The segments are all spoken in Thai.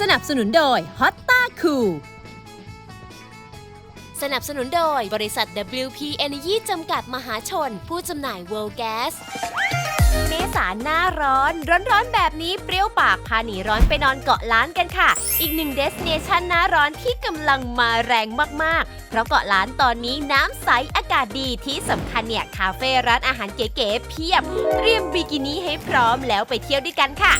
สนับสนุนโดยฮอตต้าคูลสนับสนุนโดยบริษัท WP Energy จำกัดมหาชน ผู้จำหน่าย World Gas เมษาหน้าร้อน ร้อนๆแบบนี้เปรี้ยวปากพาหนีร้อนไปนอนเกาะล้านกันค่ะ อีกหนึ่งเดสเนชันหน้าร้อนที่กำลังมาแรงมากๆ เพราะเกาะล้านตอนนี้น้ำใสอากาศดีที่สำคัญเนี่ย คาเฟ่ร้านอาหารเก๋ๆเพียบ เตรียมบิกินี่ให้พร้อมแล้วไปเที่ยวด้วยกันค่ะ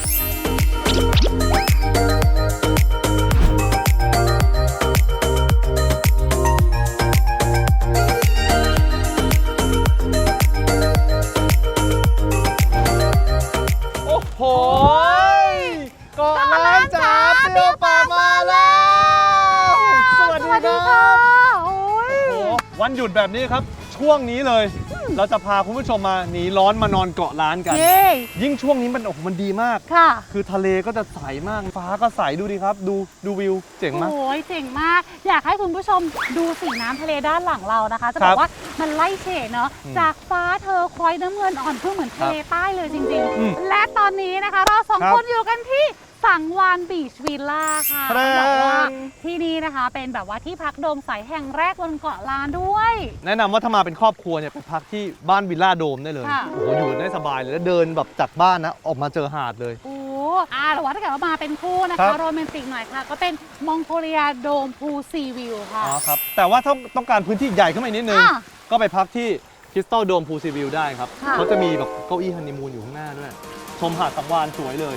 ดแบบนี้ครับ ช่วงนี้เลย เราจะพาคุณผู้ชมมาหนีร้อนมานอนเกาะล้านกัน เย้ยิ่งช่วงนี้มันโอ้โหมันดีมาก ค่ะ คือทะเลก็จะใสมาก ฟ้าก็ใสดูดิครับ ดูดูวิวเจ๋งมาก โอ้ยเจ๋งมาก อยากให้คุณผู้ชมดูสีน้ำทะเลด้านหลังเรานะคะ จะครับบอกว่ามันไล่เฉดเนาะอืมจากฟ้าเธอคอยน้ำเงินอ่อนเพื่อเหมือนทะเลใต้เลยจริงอืมๆ และตอนนี้นะคะ เราสองครับ คนอยู่กันที่ สังวานบีชวิลล่าค่ะแปรต้องบอกว่าที่นี่นะคะเป็นแบบว่าที่พักโดมใสแห่งแรกบนเกาะล้านด้วย แนะนำว่าถ้ามาเป็นครอบครัวเนี่ยไปพักที่บ้านวิลล่าโดมได้เลย ค่ะ โอ้โห อยู่ได้สบายเลยแล้วเดินแบบจากบ้านนะ ออกมาเจอหาดเลย โอ้อ่าแต่ว่าถ้าเกิดว่ามาเป็นคู่นะครัคะบ โรแมนติกหน่อยค่ะ ก็เป็นมองโกเลียโดมพูซีวิวค่ะ อ๋อครับ แต่ว่าถ้าต้องการพื้นที่ใหญ่ขึ้นมาอีกนิดนึง อะก็ไปพักที่คริสตัลโดมพูซีวิวได้ครับ ค่ะ เขาจะมีแบบเก้าอี้ฮันนีมูนอยู่ข้างหน้าด้วย ชมหาดสังวานสวยเลย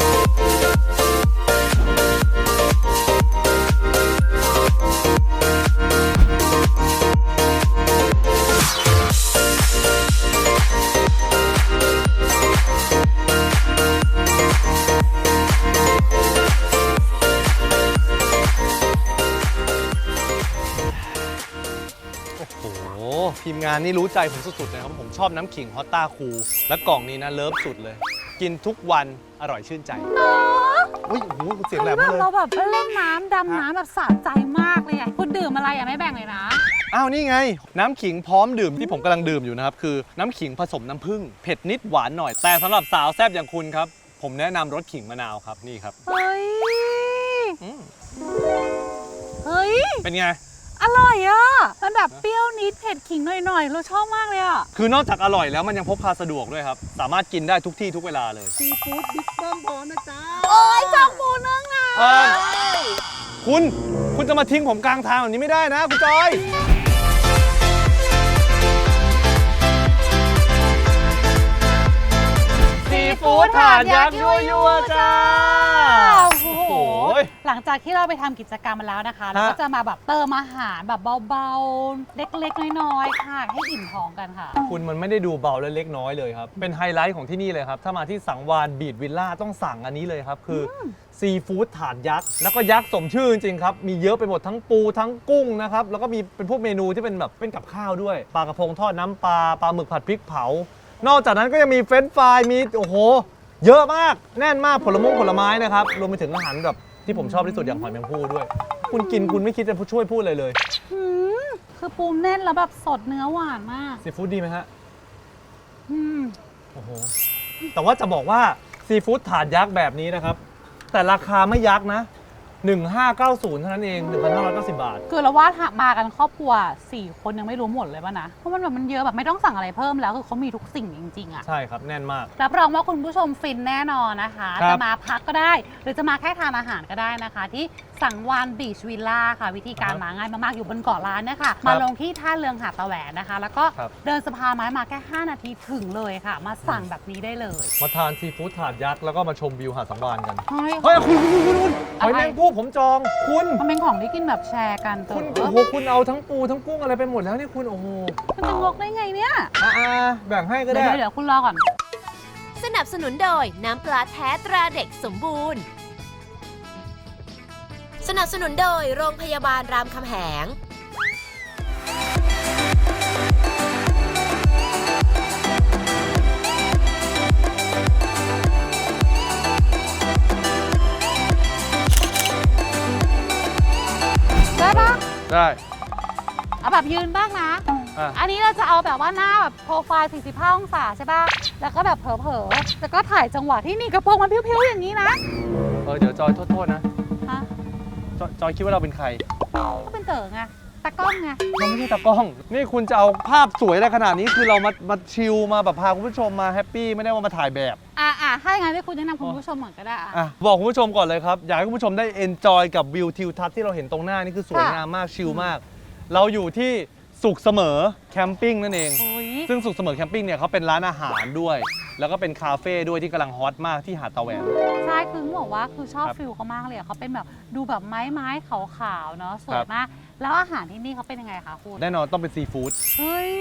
านนี่รู้ใจผมสุดๆเลยครับผมชอบน้ำขิงฮอตต้าคูลและกล่องนี้นะเลิฟสุดเลย กินทุกวันอร่อยชื่นใจอุ้ยโอ้โหเสียงแหลมมากเลยเราแบบเล่นน้ำดำน้ำแบบสะใจมากเลยอะคุณดื่มอะไรอะไม่แบ่งเลยนะ อ้าวนี่ไง น้ำขิงพร้อมดื่มที่ผมกำลังดื่มอยู่นะครับ คือน้ำขิงผสมน้ำผึ้งเผ็ดนิดหวานหน่อย แต่สำหรับสาวแซ่บอย่างคุณครับ ผมแนะนำรสขิงมะนาวครับนี่ครับเฮ้ย อืมเฮ้ย เป็นไง อร่อยอะ มันแบบเปรี้ยวนิดเผ็ดขิงหน่อยๆ เราชอบมากเลยอะ คือนอกจากอร่อยแล้วมันยังพกพาสะดวกด้วยครับ สามารถกินได้ทุกที่ทุกเวลาเลย ซีฟู้ดบิ๊กเบิ้มพร้อมนะจ๊ะโอ้ยจังปูนึ่งอะเออ คุณคุณจะมาทิ้งผมกลางทางแบบนี้ไม่ได้นะ คุณจอย ซีฟู้ดถาดยักษ์ยั่วยั่วๆจ้าโอ้โหโอ้ย หลังจากที่เราไปทำกิจกรรมมาแล้วนะคะ เราก็จะมาแบบเติมอาหารแบบเบาๆ เล็กๆ น้อยๆ ค่ะ ให้อิ่มท้องกันค่ะ คุณมันไม่ได้ดูเบาและเล็กน้อยเลยครับ เป็นไฮไลท์ของที่นี่เลยครับ ถ้ามาที่สังวานบีดวิลล่าต้องสั่งอันนี้เลยครับ คืออซีฟู้ดถาดยักษ์ แล้วก็ยักษ์สมชื่อจริงๆครับ มีเยอะไปหมดทั้งปูทั้งกุ้งนะครับ แล้วก็มีเป็นพวกเมนูที่เป็นแบบเป็นกับข้าวด้วย ปลากระพงทอดน้ำปลา ปลาหมึกผัดพริกเผา นอกจากนั้นก็ยังมีเฟรนช์ฟราย มีโอ้โห เยอะมาก แน่นมากผลมงผลไม้นะครับ รวมไปถึงอาหารแบบ ที่ผมชอบที่สุดอย่างหอยแมงภู่ด้วย คุณกินคุณไม่คิดจะช่วยพูดเลยเลยอืมคือปูแน่นแล้วแบบสดเนื้อหวานมากซีฟู้ดดีไหมฮะอืมโอ้โหแต่ว่าจะบอกว่าซีฟู้ดถาดยักษ์แบบนี้นะครับ แต่ราคาไม่ยักษ์นะ 1590 เท่านั้นเอง 1,590 บาท คือเราว่าถ้ามากันครอบครัว 4 คนยังไม่รู้หมดเลยป่ะนะ เพราะมันแบบมันเยอะแบบไม่ต้องสั่งอะไรเพิ่มแล้วคือเขามีทุกสิ่งจริงๆอะใช่ครับ แน่นมาก รับรองว่าคุณผู้ชมฟินแน่นอนนะคะ ครับ จะมาพักก็ได้ หรือจะมาแค่ทานอาหารก็ได้นะคะที่ สังวานบีชวิลล่าค่ะ วิธีการมาง่ายมากๆ อยู่บนเกาะล้านเนี่ยค่ะมาลงที่ท่าเรือหาดตะแหวนนะคะ แล้วก็ครับเดินสะพานไม้มาแค่ 5 นาทีถึงเลยค่ะ มาสั่งแบบนี้ได้เลย มาทานซีฟู้ดถาดยักษ์แล้วก็มาชมวิวหาดสังวานกัน เฮ้ยเฮ้ยคุณคุณคุณคุณหอะไรอยแมงภู่ผมจองคุณมันเป็นของที่กินแบบแชร์กันเต๋คุณอโอ้โหคุณเอาทั้งปูทั้งกุ้งอะไรไปหมดแล้วนี่คุณโอ้โหคุณจะงกได้ไงเนี่ยอ่าๆแบ่งให้ก็เดี๋ได้ยวเดี๋ยวคุณรอก่อน สนับสนุนโดยน้ำปลาแท้ตราเด็กสมบูรณ์ สนับสนุนโดยโรงพยาบาลรามคำแหง ได้ปะได้ เอาแบบยืนบ้างนะเออะ อันนี้เราจะเอาแบบว่าหน้าแบบโปรไฟล์ 45 องศาใช่ป่ะแล้วก็แบบเผลอๆ แล้วก็ถ่ายจังหวะที่นี่กระโปรงมันพิ้วๆ อย่างนี้นะ เออ เดี๋ยวจอยโทษ ๆ นะฮะ จอยจอยคิดว่าเราเป็นใครก็เป็นเต๋อไงตากล้องไงเราไม่ใช่ตากล้อง นี่คุณจะเอาภาพสวยอะไรขนาดนี้คือเรามามาชิลมาแบบพาคุณผู้ชมมาแฮปปี้ไม่ได้ว่ามาถ่ายแบบ อะอะถ้าอย่างนั้นให้คุณแนะนำคุณผู้ชมเหมือนก็ได้อะ อะบอกคุณผู้ชมก่อนเลยครับ อยากให้คุณผู้ชมได้เอนจอยกับวิวทิวทัศน์ที่เราเห็นตรงหน้านี่คือสวยงามมากชิลมาก เราอยู่ที่สุขเสมอแคมปิ้งนั่นเอง โอ้ย ซึ่งสุขเสมอแคมปิ้งเนี่ยเขาเป็นร้านอาหารด้วย แล้วก็เป็นคาเฟ่ด้วยที่กำลังฮอตมากที่หาดตะแหวน ใช่คือต้องบอกว่าคือชอบครับฟิลเขามากเลยอะเขาเป็นแบบดูแบบไม้ไม้ๆขาวๆเนาะสวครัยบ มาก แล้วอาหารที่นี่เขาเป็นยังไงคะคุณแน่นอนต้องเป็นซีฟู้ด เฮ้ย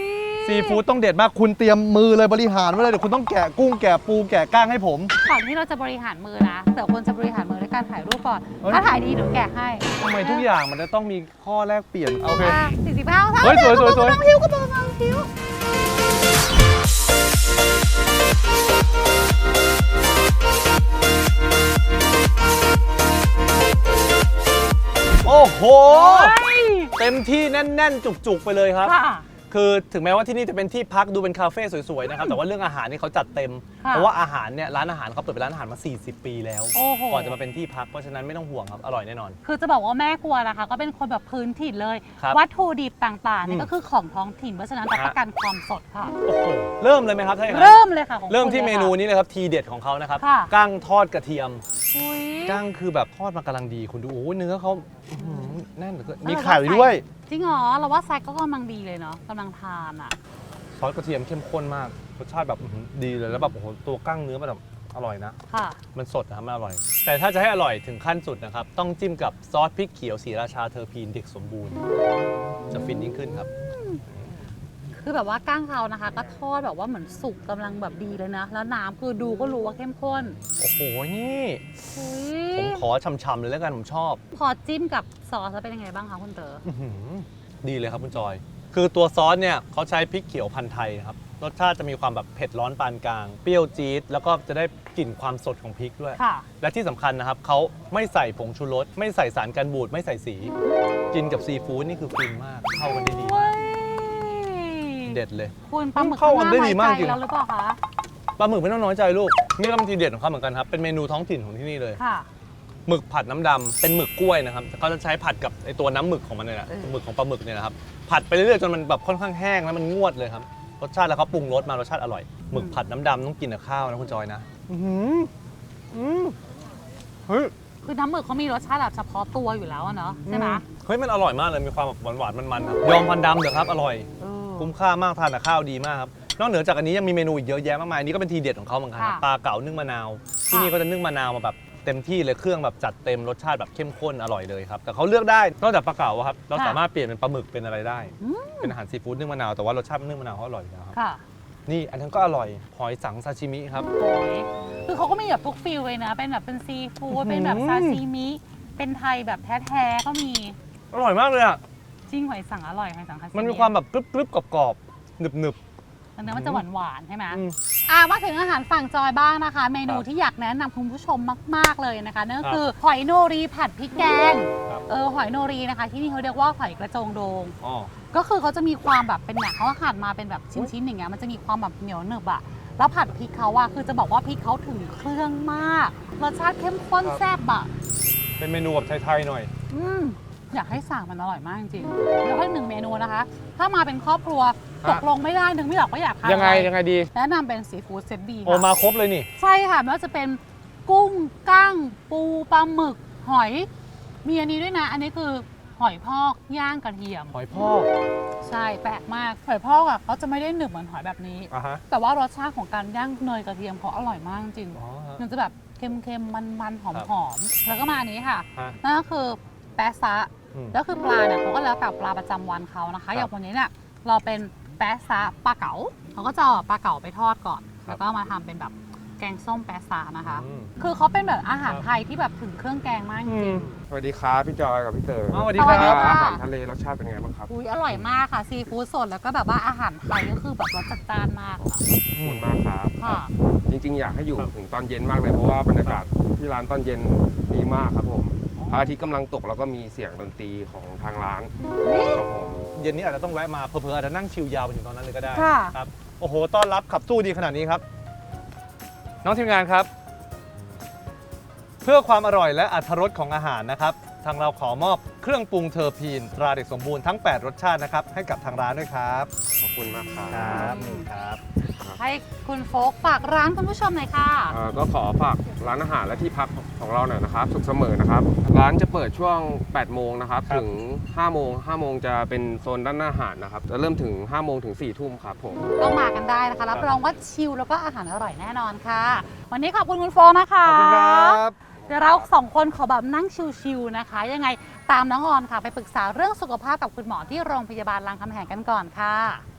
ซีฟู้ดต้องเด็ดมาก คุณเตรียมมือเลยบริหารไว้เลยเดี๋ยวคุณต้องแกะกุ้งแกะปูแกะก้างให้ผม ก่อนที่เราจะบริหารมือนะแต่ควรจะบริหารมือด้วยการถ่ายรูปก่อนเฮ้ย ถ้าถ่ายดีเดี๋ยวแกะให้ทำไมทุกอย่างมันจะต้องมีข้อแลกเปลี่ยน โอเค สี่สิบห้าเฮ้ยสวยสวยสวยพิ้วก็บอกน้องพิ้ว โอ้โหเฮ้ยเต็มที่แน่น ๆ จุก ๆ ไปเลยครับ ค่ะ คือถึงแม้ว่าที่นี่จะเป็นที่พักดูเป็นคาเฟ่สวยๆนะครับแต่ว่าเรื่องอาหารนี่เขาจัดเต็ม ค่ะ เพราะว่าอาหารเนี่ยร้านอาหารเขาเปิดเป็นร้านอาหารมา 40 ปีแล้ว โอ้โห ก่อนจะมาเป็นที่พักเพราะฉะนั้นไม่ต้องห่วงครับ อร่อยแน่นอน คือจะบอกว่าแม่ครัวนะคะ ก็เป็นคนแบบพื้นถิ่นเลย ครับวัตถุดิบต่างๆอืนี่มก็คือของท้องถิ่นเพราะฉะนั้นรับประกันความสดค่ะ โอ้โหเริ่มเลยไหมครับถ้าอย่างนั้นเริ่มเลยค่ะของเริ่มคุณที่ลยเมค่ะ นูนี้เลยครับทีเด็ดของเขานะครับค่ะ กั้งทอดกระเทียมอุ๊ย กั้งคือแบบทอดมากำลังดีคุณดูโอ้โหเนื้อเขาอื้อหือแน่นเหลือเกินเออมีไข่ด้วย จริงเหรอเราว่าไซส์ก็กำลังดีเลยเนาะกำลังทานอะ ซอสกระเทียมเข้มข้นมากรสชาติแบบอื้อหือดีเลยแล้วแบบโอ้โหตัวกั้งเนื้อมันแบบอร่อยนะ ค่ะ มันสดนะครับมันอร่อย แต่ถ้าจะให้อร่อยถึงขั้นสุดนะครับ ต้องจิ้มกับซอสพริกเขียวสีราชาเทอร์พีนเด็กสมบูรณ์ จะฟินยิ่งขึ้นครับ คือแบบว่าก้างเขานะคะ ก็ทอดแบบว่าเหมือนสุกกำลังแบบดีเลยนะ แล้วน้ำคือดูก็รู้ว่าเข้มข้นโอ้โห นี่ อุ๊ผมยขอช่ำๆเลยแล้วกันผมชอบ พอจิ้มกับซอสแล้วเป็นยังไงบ้างคะคุณเต๋อ อื้อหือดีเลยครับคุณจอย คือตัวซอสเนี่ยเขาใช้พริกเขียวพันธุ์ไทยนะครับ รสชาติจะมีความแบบเผ็ดร้อนปานกลาง เปรี้ยวจี๊ด แล้วก็จะได้กลิ่นความสดของพริกด้วย ค่ะ และที่สำคัญนะครับเขาไม่ใส่ผงชูรส ไม่ใส่สารกันบูด ไม่ใส่สี กินกับซีฟู้ดนี่คือฟินมาก เข้ากันได้ดี เว้ย เด็ดเลย คุณปลาหมึกเข้ากันได้ดีมากน้อยจริงใจแล้วหรือเปล่าคะ ปลาหมึกไม่ต้องน้อยใจลูก นี่ก็เป็นทีเด็ดของเขาเหมือนกันครับ เป็นเมนูท้องถิ่นของที่นี่เลย ค่ะ หมึกผัดน้ำดำเป็นหมึกกล้วยนะครับเขาจะใช้ผัดกับไอตัวน้ำหมึกของมันเนี่ยแหละเออ หมึกของปลาหมึกเนี่ยนะครับ ผัดไปเรื่อยๆจนมันแบบค่อนข้างแห้งแล้วมันงวดเลยครับ รสชาติแล้วเขาปรุงรสมารสชาติอร่อย หมึกผัดน้ำดำต้องกินกับข้าวนะคุณจอยนะอือหืออืมเฮ้ย คือน้ำหมึกเขามีรสชาติแบบเฉพาะตัวอยู่แล้วอะเนาะใช่ไหมเฮ้ย มันอร่อยมากเลย มีความแบบหวานๆ มันๆครับยอมพันดำเถอะครับ อร่อย เออ คุ้มค่ามากทานกับข้าวดีมากครับนอกเหนือจากอันนี้ยังมีเมนูอีกเยอะแยะมากมายอันนี้ก็เป็นทีเด็ดของเขาเหมือนกันครับค่ะ ปลาเก๋านึ่งมะนาวที่นี่ก็จะนึ่งมะนาวมาแบบเต็มที่เลยเครื่องแบบจัดเต็มรสชาติแบบเข้มข้นอร่อยเลยครับแต่เขาเลือกได้นอกจากปลาเก๋าอะครับเราค่ะสามารถเปลี่ยนเป็นปลาหมึกเป็นอะไรได้ อืม เป็นอาหารซีฟู้ดนึ่งมะนาวแต่ว่ารสชาตินึ่งมะนาวเขาอร่อยอยู่แล้วครับค่ะนี่อันนั้นก็อร่อยหอยสังซาชิมิครับ โอ้ยคือเขาก็มีแบบทุกฟิลเลยนะ เป็นแบบเป็นซีฟู้ดอื้อหือเป็นแบบซาซิมิ เป็นไทยแบบแท้ ๆ ก็มี อร่อยมากเลยอะ จริงหอยสังอร่อยหอยสังคาซิมันมีความแบบกรึบๆกรอบๆหนึบเนื้อมันจะหวานๆใช่ไหมๆอืมอะมาถึงอาหารฝั่งจอยบ้างนะคะ เมนูครับที่อยากแนะนำคุณผู้ชมมาก ๆ เลยนะคะนั่นครัก็บคือหอยโนรีผัดพริกแกงครับเออหอยโนรีนะคะ ที่นี่เขาเรียกว่าหอยกระโจงโดงอ๋อก็คือเขาจะมีความแบบเป็นหนังเขาหั่นมาเป็นแบบชิ้นๆอย่างเงี้ยมันจะมีความแบบเหนียวหนึบอะแล้วผัดพริกเขาอะคือจะบอกว่าพริกเขาถึงเครื่องมากรสชาติเข้มข้นครับแซ่บอะเป็นเมนูแบบไทยๆหน่อย อืม อยากให้สั่งมันอร่อยมากจริงๆแล้วก็หนึ่งเมนูนะคะ ถ้ามาเป็นครอบครัวฮะ ตกลงไม่ได้นึงไม่ออกว่าอยากทานยังไงอะรยังไงดี แนะนำเป็นซีฟู้ดเซตบีโอมาครบเลยนี่ ใช่ค่ะไม่ว่าจะเป็นกุ้งกั้ง ปูปลาหมึก หอย มีอันนี้ด้วยนะ อันนี้คือหอยพอกย่างกระเทียม หอยพอกใช่แปลกมากหอยพอกอะเขาจะไม่ได้หนึบเหมือนหอยแบบนี้ อะฮะแต่ว่ารสชาติของการย่างเนยกระเทียมเขาอร่อยมากจริงอ๋อฮะ มันจะแบบเค็มๆ มันๆหครับอมๆ แล้วก็มาอันนี้ค่ะ ฮะ นั่นก็คือแปะซะอืม แล้วคือปลาเนี่ยเขาก็แล้วแต่ปลาประจำวันเขานะครัคะบอย่างวันนี้เนี่ยเราเป็นแปะซะปลาเก๋าเขาก็จะเอาปลาเก๋าไปทอดก่อนครับแล้วก็มาทำเป็นแบบแกงส้มแปะซะนะคะอืมคือเขาเป็นแบบอาหารครับไทยที่แบบถึงเครื่องแกงมากจอืริมงสวัสดีครับพี่จอยกับพี่เต๋ออ้าวสวัสดีสควัสดีรับค่ะอาหารทะเลรสชาติเป็นไงบ้างครับๆอุ้ยอร่อยมากค่ะซีฟู้ดสดแล้วก็แบบว่าอาหารไทยก็คือแบบรสจัดจ้านมากค่ะขอบคุณมากครับค่ะจริงๆ อยากให้อยู่ครับถึงตอนเย็นมากเลยเพราะว่าบรรยากาศที่ร้านตอนเย็นดีมากครับผมอ๋อ พระอาทิตย์กำลังตกแล้วก็มีเสียงดนตรีของทางร้านครับผม เย็นนี้อาจจะต้องแวะมาเผลอๆอาจจะนั่งชิลยาวไปถึงตอนนั้นเลยก็ได้ค่ะ ครับโอ้โหต้อนรับขับสู้ดีขนาดนี้ครับ น้องทีมงานครับ เพื่อความอร่อยและอรรถรสของอาหารนะครับ ทางเราขอมอบเครื่องปรุงเทอร์พีนตราเด็กสมบูรณ์ทั้ง 8 รสชาตินะครับให้กับทางร้านด้วยครับขอบคุณมากครับ ครับนี่ครับ ให้คุณโฟกฝากร้านคุณผู้ชมหน่อยค่ะ เอ่อก็ขอฝากร้านอาหารและที่พักของเราหน่อยนะครับ สุขเสมอนะครับ ร้านจะเปิดช่วง 8 โมงนะครับครับ ถึง 5 โมง 5 โมงจะเป็นโซนด้านหน้าอาหารนะครับ จะเริ่มถึง 5 โมงถึง 4 ทุ่มครับผมต้องมากันได้นะคะ รับรองว่าชิลแล้วก็อาหารอร่อยแน่นอนค่ะ วันนี้ขอบคุณคุณโฟกนะคะขอบคุณครับ เดี๋ยวเราสองคนขอแบบนั่งชิลๆนะคะ ยังไงตามน้องออนค่ะ ไปปรึกษาเรื่องสุขภาพกับคุณหมอที่โรงพยาบาลรามคำแหงกันก่อนค่ะ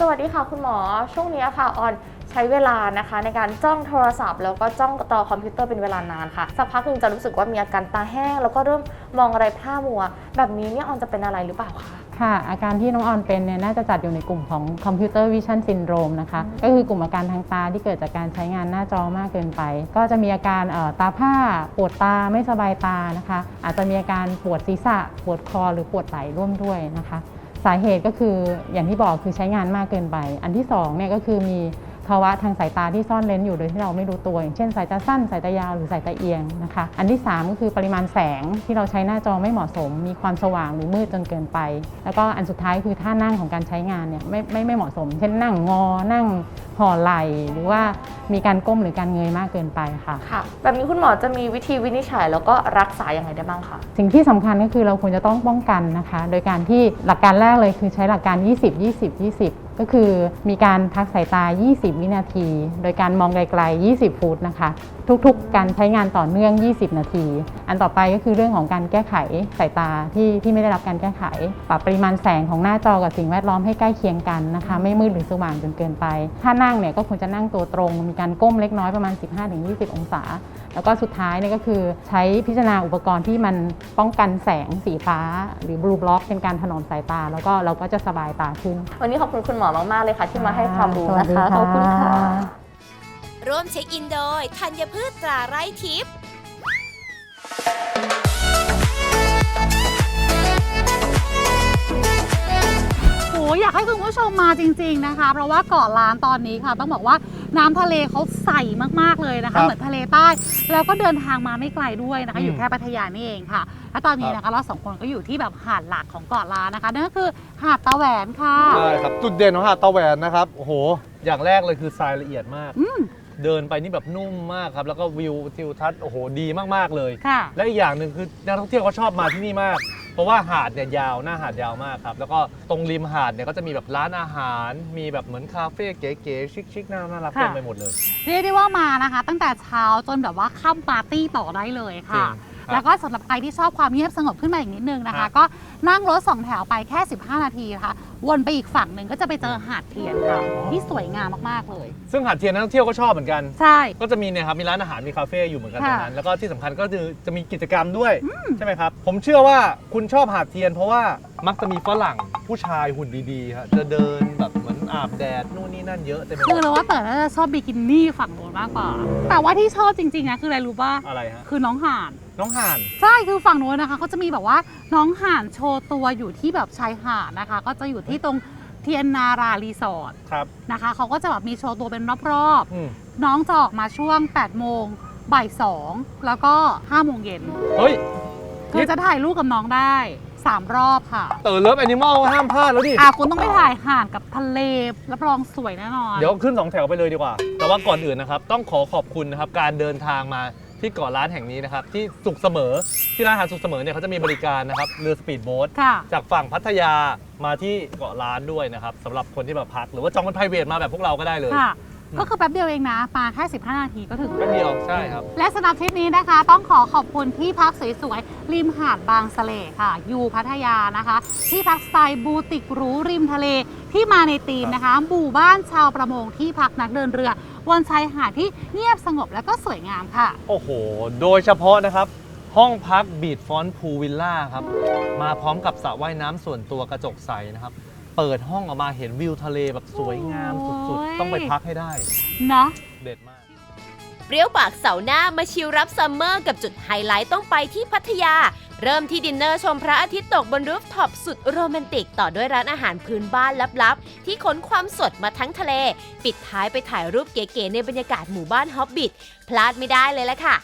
สวัสดีค่ะคุณหมอ ช่วงนี้ค่ะออนใช้เวลานะคะ ในการจ้องโทรศัพท์ แล้วก็จ้องต่อคอมพิวเตอร์เป็นเวลานานค่ะสักพักหนึ่งจะรู้สึกว่ามีอาการตาแห้ง แล้วก็เริ่มมองอะไรพร่ามัว แบบนี้เนี่ยออนจะเป็นอะไรหรือเปล่าคะ ค่ะ อาการที่น้องออนเป็นเนี่ยน่าจะจัดอยู่ในกลุ่มของคอมพิวเตอร์วิชั่นซินโดรมนะคะ ก็คือกลุ่มอาการทางตาที่เกิดจากการใช้งานหน้าจอมากเกินไป ก็จะมีอาการเอ่อตาผ้า ปวดตาไม่สบายตานะคะ อาจจะมีอาการปวดศีรษะ ปวดคอหรือปวดไหล่ร่วมด้วยนะคะ สาเหตุก็คืออย่างที่บอกคือใช้งานมากเกินไป อันที่สองเนี่ยก็คือมีภาวะทางสายตาที่ซ่อนเร้นอยู่โดยที่เราไม่รู้ตัวอย่างเช่นสายตาสั้น สายตายาวหรือสายตาเอียงนะคะ อันที่ 3 ก็คือปริมาณแสงที่เราใช้หน้าจอไม่เหมาะสม มีความสว่างหรือมืดจนเกินไป แล้วก็อันสุดท้ายคือท่านั่งของการใช้งานเนี่ยไม่ไม่ไม่เหมาะสม เช่นนั่งงอนั่งห่อไหล่หรือว่ามีการก้มหรือการเงยมากเกินไปค่ะ ค่ะ แบบนี้คุณหมอจะมีวิธีวินิจฉัย แล้วก็รักษาอย่างไรได้บ้างคะสิ่งที่สำคัญก็คือเราควรจะต้องป้องกันนะคะ โดยการที่หลักการแรกเลยคือใช้หลักการ 20 20 20 ก็คือมีการพักสายตา 20 วินาที โดยการมองไกลๆ 20 ฟุตนะคะทุกๆ การใช้งานต่อเนื่อง 20 นาที อันต่อไปก็คือเรื่องของการแก้ไขสายตาที่ที่ไม่ได้รับการแก้ไข ปรับปริมาณแสงของหน้าจอกับสิ่งแวดล้อมให้ใกล้เคียงกันนะคะ ไม่มืดหรือสว่างจนเกินไป ถ้านั่งเนี่ยก็ควรจะนั่งตัวตรง มีการก้มเล็กน้อยประมาณ 15-20 องศา แล้วก็สุดท้ายเนี่ยก็คือใช้พิจารณาอุปกรณ์ที่มันป้องกันแสงสีฟ้า หรือบลูบล็อกเป็นการถนอมสายตา แล้วก็เราก็จะสบายตาขึ้น วันนี้ขอบคุณคุณหมอมากๆเลยค่ะ ที่มาให้ความรู้นะคะสขวัอบสดีคุณค่ะ ร่วมเช็คอินโดยธัญพืชตราไร่ทิพย์โหอยากให้คุณผู้ชมมาจริง ๆนะคะ เพราะว่าเกาะล้านตอนนี้ค่ะ ต้องบอกว่าน้ำทะเลเขาใสมากๆเลยนะครัคะ บเหมือนทะเลใต้ แล้วก็เดินทางมาไม่ไกลด้วยนะคะ อืมอยู่แค่พัทยานี่เองค่ะ และตอนนี้ครับนะคะเราสองคนก็อยู่ที่แบบหาดหลักของเกาะล้านนะคะนั่นก็คือหาดตาแหวนค่ะใช่ครับจุดเด่นของหาดตะแหวนนะครับโอ้โหอย่างแรกเลยคือทรายละเอียดมากอืม เดินไปนี่แบบนุ่มมากครับ แล้วก็วิวทิวทัศน์โอ้โหดีมากๆเลย ค่ะ และอีกอย่างหนึ่งคือนักท่องเที่ยวเขาชอบมาที่นี่มาก เพราะว่าหาดเนี่ยยาวหน้าหาดยาวมากครับ แล้วก็ตรงริมหาดเนี่ยก็จะมีแบบร้านอาหาร มีแบบเหมือนคาเฟ่เก๋ๆชิคๆน่าน่ารักค่ะ เต็มไปหมดเลย เรียกได้ว่ามานะคะ ตั้งแต่เช้าจนแบบว่าค่ำปาร์ตี้ต่อได้เลยค่ะ จริงครับ แล้วก็สำหรับใครที่ชอบความเงียบสงบขึ้นมาอีกนิดนึงนะครัคะบก็นั่งรถสองแถวไปแค่ 15 นาทีนะคะ วนไปอีกฝั่งหนึ่งก็จะไปเจอหาดเทียนค่ะที่สวยงามมากๆเลย ซึ่งหาดเทียนนักท่องเที่ยวก็ชอบเหมือนกัน ใช่ ก็จะมีเนี่ยครับมีร้านอาหารมีคาเฟ่อยู่เหมือนกันตค่ะรงนั้น แล้วก็ที่สำคัญก็คือจะมีกิจกรรมด้วยใช่ไหมครับ ผมเชื่อว่าคุณชอบหาดเทียน เพราะว่ามักจะมีฝรั่งผู้ชายหุ่นดีๆครับจะเดินแบบเหมือนอาบแดดนู่นนี่นั่นเยอะเต็มไปหมคือดเราว่าแต่น่าจะชอบบิกินี่ฝั่งโน้นมากกว่า แต่ว่าที่ชอบจริงๆนะคืออะไรรู้ป่ะ อะไรฮะ คือน้องห่าน น้องห่าน ใช่คือฝั่งโน้นนะคะเขาจะมีแบบว่าน้องห่านโชว์ตัวอยู่ที่แบบชายหาดนะคะ ก็จะอยู่ที่ตรงเทียนนารารีสอร์ทครับนะคะเขาก็จะแบบมีโชว์ตัวเป็นรอบอืมๆน้องจะออกมาช่วง8โมงบ่าย2แล้วก็5โมงเย็นเฮ้ย คือจะถ่ายรูปกับน้องได้3รอบค่ะเต๋อเลิฟแอนิมอลห้ามพลาดแล้วดิ อะคุณต้องไปถ่ายห่างกับทะเลรับรองสวยแน่นอน เดี๋ยวขึ้น2แถวไปเลยดีกว่า แต่ว่าก่อนอื่นนะครับ ต้องขอขอบคุณนะครับ การเดินทางมา ที่เกาะล้านแห่งนี้นะครับที่สุขเสมอที่ร้านอาหารสุขเสมอเนี่ยเขาจะมีบริการนะครับเรือสปีดโบ๊ทค่ะ จากฝั่งพัทยามาที่เกาะล้านด้วยนะครับสำหรับคนที่แบบพักหรือว่าจองเป็น p r i v a t มาแบบพวกเราก็ได้เลย ค่ะ ก็คือแป๊บเดียวเองนะมาแค่ 15 นาทีก็ถึง แป๊บเดียวใช่ครับ และสำหรับทริปนี้นะคะ ต้องขอขอบคุณที่พักสวยๆ ริมหาดบางสะเลค่ะ อยู่พัทยานะคะ ที่พักสไตล์บูติกหรูริมทะเลที่มาในธีมนะคะหมู่บ้านชาวประมงที่พักนักเดินเรือบ นชายหาดที่เงียบสงบและก็สวยงามค่ะ โอ้โห โดยเฉพาะนะครับ ห้องพักบีดฟอนพูวิลล่าครับ มาพร้อมกับสระว่ายน้ำส่วนตัวกระจกใสนะครับ เปิดห้องออกมาเห็นวิวทะเลแบบสวยงามสุดๆ ต้องไปพักให้ได้ เนาะเด็ดมาก เปรี้ยวปากเสาร์หน้ามาชิลรับซัมเมอร์กับจุดไฮไลท์ต้องไปที่พัทยา เริ่มที่ดินเนอร์ชมพระอาทิตย์ตกบนรูฟท็อปสุดโรแมนติก ต่อด้วยร้านอาหารพื้นบ้านลับๆ ที่ขนความสดมาทั้งทะเล ปิดท้ายไปถ่ายรูปเก๋ๆในบรรยากาศหมู่บ้านฮอบบิทพลาดไม่ได้เลยละค่ะ